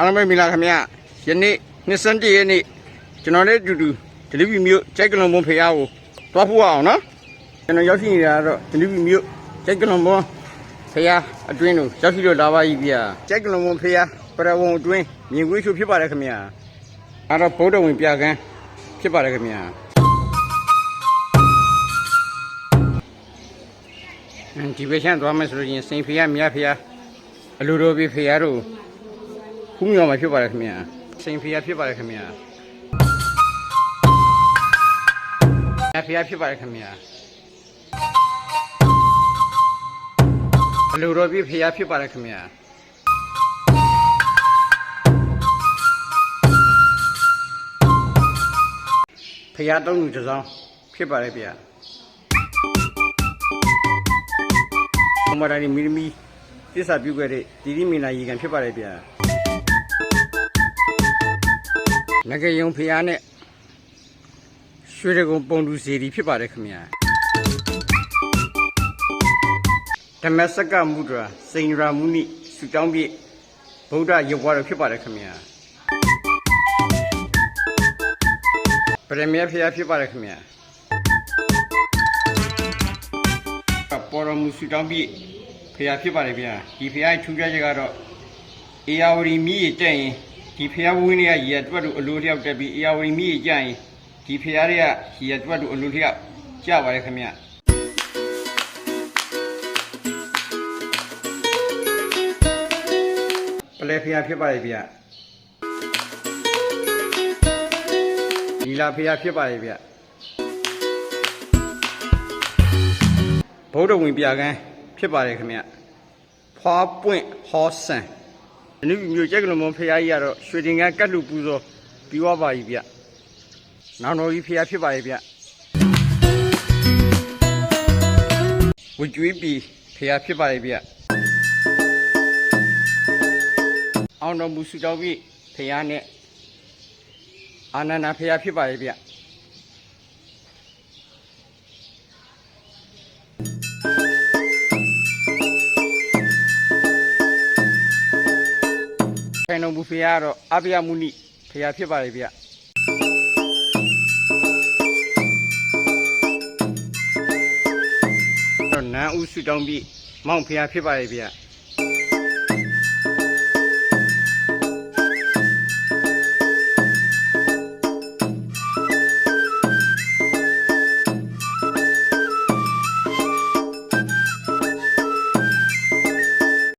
အားလုံးပဲမင်္ဂလာခင်ဗျယနေ့21ရက်နေ့ကျွန်တော်လည်းအတူတူဒလိပီမြို့ကြိုက်ကလွန်ဘုံဖေရကိုတွားဖို့အောင်နော်ကျွန်တော်ရောက်ရှိနေတာကတော့ဒလိပီမြို့ကြိုက်ကလွန်ဘုံဖေရအတွင်းကိုရောက်ရှိလို့လာပါပြီဗျာကြိုက်ကလွန်ဘုံဖေရပရဝုံအတွင်းမြင်ကွေးချိုဖြစ်ပါတယ်ခင်ဗျာအဲ့တော့ဗုဒ္ဓဝင်ပြကန်းဖြစ်ပါတယ်ခင်ဗျာအင်းဒီဘက်ရှမ်းသွားမယ်ဆိုလို့ရှိရင်စိန်ဖေရမြတ်ဖေရအလိုတော်ပြီဖေရတို့ ခုမြော်မှာဖြစ်ပါတယ်ခင်ဗျာစိန်ဖျားဖြစ်ပါတယ်ခင်ဗျာအဖျားဖြစ်ပါတယ်ခင်ဗျာအလိုတော်ပြည့်ဖျားဖြစ်ပါတယ်ခင်ဗျာဖျားသုံးလူတစ်စောင်းဖြစ်ပါတယ်ဗျာဘုံမရာနီမီမီသစ္စာပြုခဲ့တဲ့ဒီဒီမီနာရီကန်ဖြစ်ပါတယ်ဗျာ ငကယုံဖျားနဲ့ရွှေရကုံပုံတူစီရီဖြစ်ပါတယ်ခင်ဗျာဓမ္မစကမုဒရာစိန်ရာမုနိစုတောင်းပြည့်ဗုဒ္ဓရုပ်ဘွားတော်ဖြစ်ပါတယ်ခင်ဗျာပရမေဖျားဖြစ်ပါတယ်ခင်ဗျာပေါ်တော်မူစုတောင်းပြည့်ဖျားဖြစ်ပါတယ်ဗျာဒီဖျားရဲ့ထူးခြားချက်ကတော့အေယာဝတီမြည်တက်ရင် ဒီဖျားဝင်းတွေကရေတွက်တို့အလိုလျောက်တက်ပြီးအေယာဝတီမြည်ကြရင်ဒီဖျားတွေကရေတွက်တို့အလိုလျောက်ကြပါလေခင်ဗျပလဲဖျားဖြစ်ပါလေဗျဒီလာဖျားဖြစ်ပါလေဗျဗုဒ္ဓဝင်ပြကန်းဖြစ်ပါလေခင်ဗျဖွာပွင့်ဟောဆန် အနုမျိုးကျက်ကလုံးမဖရာကြီးကတော့ရွှေတင်ကကတ်လူပူဇော်ပြီးသွားပါပြီဗျ။နောင်တော်ကြီးဖရာဖြစ်ပါရဲ့ဗျ။ဝကျွေးပြီဖရာဖြစ်ပါရဲ့ဗျ။အောင်တော်မူစုတော်ပြီဖရာနဲ့အာနန္ဒာဖရာဖြစ်ပါရဲ့ဗျ။ ဖိုင်တော်မူဖရာကတော့အဘယမုနိဖရာဖြစ်ပါလေဗျတော့နန်းဦးစုတောင်းပြီးမောင်ဖရာဖြစ်ပါလေဗျ